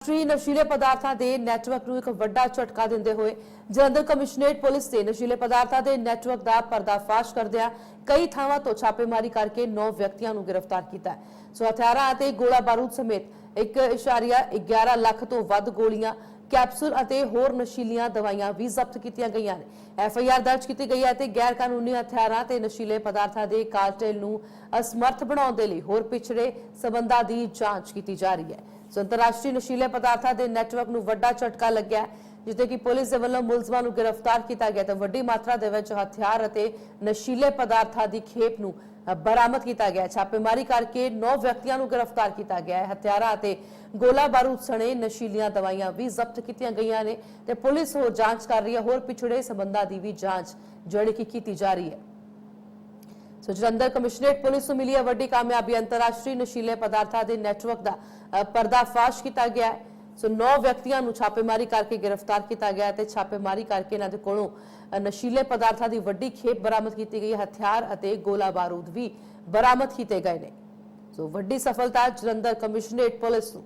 ਰਾਸ਼ਟਰੀ ਨਸ਼ੀਲੇ ਪਦਾਰਥਾਂ ਦੇ ਨੈਟਵਰਕ ਨੂੰ ਇੱਕ ਵੱਡਾ ਝਟਕਾ ਦਿੰਦੇ ਹੋਏ ਜਲੰਧਰ ਕਮਿਸ਼ਨਰੇਟ ਪੁਲਿਸ ਨੇ ਨਸ਼ੀਲੇ ਪਦਾਰਥਾਂ ਦੇ ਨੈਟਵਰਕ ਦਾ ਪਰਦਾਫਾਸ਼ ਕਰਦਿਆਂ ਕਈ ਥਾਵਾਂ ਤੋਂ ਛਾਪੇਮਾਰੀ ਕਰਕੇ 9 ਵਿਅਕਤੀਆਂ ਨੂੰ ਗ੍ਰਿਫਤਾਰ ਕੀਤਾ ਹੈ। ਸੋ ਹਥਿਆਰਾਂ ਅਤੇ ਗੋਲਾ ਬਾਰੂਦ ਸਮੇਤ 1.11 ਲੱਖ ਤੋਂ ਵੱਧ ਗੋਲੀਆਂ ਕੈਪਸੂਲ ਅਤੇ ਹੋਰ ਨਸ਼ੀਲੀਆਂ ਦਵਾਈਆਂ ਵੀ ਜ਼ਬਤ ਕੀਤੀਆਂ ਗਈਆਂ ਨੇ। ਐਫ ਆਈ ਆਰ ਦਰਜ ਕੀਤੀ ਗਈ ਹੈ ਤੇ ਗੈਰ ਕਾਨੂੰਨੀ ਹਥਿਆਰਾਂ ਤੇ ਨਸ਼ੀਲੇ ਪਦਾਰਥਾਂ ਦੇ ਕਾਰਟੇਲ ਨੂੰ ਅਸਮਰਥ ਬਣਾਉਣ ਦੇ ਲਈ ਹੋਰ ਪਿਛੜੇ ਸਬੰਧਾਂ ਦੀ ਜਾਂਚ ਕੀਤੀ ਜਾ ਰਹੀ ਹੈ। ਸੋ ਅੰਤਰਰਾਸ਼ਟਰੀ ਨਸ਼ੀਲੇ ਪਦਾਰਥਾਂ ਦੇ ਨੈਟਵਰਕ ਨੂੰ ਵੱਡਾ ਝਟਕਾ ਲੱਗਿਆ ਹੈ, ਜਿੱਥੇ ਕਿ ਪੁਲਿਸ ਦੇ ਵੱਲੋਂ ਮੁਲਜ਼ਮਾਂ ਨੂੰ ਗ੍ਰਿਫਤਾਰ ਕੀਤਾ ਗਿਆ ਤੇ ਵੱਡੀ ਮਾਤਰਾ ਦੇ ਵਿੱਚ ਹਥਿਆਰ ਅਤੇ ਨਸ਼ੀਲੇ ਪਦਾਰਥਾਂ ਦੀ ਖੇਪ ਨੂੰ ਬਰਾਮਦ ਕੀਤਾ ਗਿਆ ਹੈ। ਛਾਪੇਮਾਰੀ ਕਰਕੇ 9 ਵਿਅਕਤੀਆਂ ਨੂੰ ਗ੍ਰਿਫਤਾਰ ਕੀਤਾ ਗਿਆ ਹੈ। ਹਥਿਆਰਾਂ ਅਤੇ ਗੋਲਾ ਬਾਰੂਦ ਸਣੇ ਨਸ਼ੀਲੀਆਂ ਦਵਾਈਆਂ ਵੀ ਜ਼ਬਤ ਕੀਤੀਆਂ ਗਈਆਂ ਨੇ ਤੇ ਪੁਲਿਸ ਹੋਰ ਜਾਂਚ ਕਰ ਰਹੀ ਹੈ। ਹੋਰ ਪਿਛੜੇ ਸਬੰਧਾਂ ਦੀ ਵੀ ਜਾਂਚ ਜਿਹੜੀ ਕਿ ਕੀਤੀ ਜਾ ਰਹੀ ਹੈ। ਸੋ ਜਲੰਧਰ ਕਮਿਸ਼ਨਰੇਟ ਪੁਲਿਸ ਨੂੰ ਮਿਲੀ ਹੈ ਵੱਡੀ ਕਾਮਯਾਬੀ। ਅੰਤਰਰਾਸ਼ਟਰੀ ਨਸ਼ੀਲੇ ਪਦਾਰਥਾਂ ਦੇ ਨੈਟਵਰਕ ਦਾ ਅ, ਪਰਦਾਫਾਸ਼ ਕੀਤਾ ਗਿਆ ਹੈ। ਸੋ 9 ਵਿਅਕਤੀਆਂ ਨੂੰ ਛਾਪੇਮਾਰੀ ਕਰਕੇ ਗ੍ਰਿਫਤਾਰ ਕੀਤਾ ਗਿਆ ਤੇ ਛਾਪੇਮਾਰੀ ਕਰਕੇ ਇਹਨਾਂ ਦੇ ਕੋਲੋਂ ਨਸ਼ੀਲੇ ਪਦਾਰਥਾਂ ਦੀ ਵੱਡੀ ਖੇਪ ਬਰਾਮਦ ਕੀਤੀ ਗਈ, ਹਥਿਆਰ ਅਤੇ ਗੋਲਾ ਬਾਰੂਦ ਵੀ ਬਰਾਮਦ ਕੀਤੇ ਗਏ ਨੇ। ਸੋ ਵੱਡੀ ਸਫਲਤਾ ਜਲੰਧਰ ਕਮਿਸ਼ਨਰੇਟ ਪੁਲਿਸ ਨੂੰ।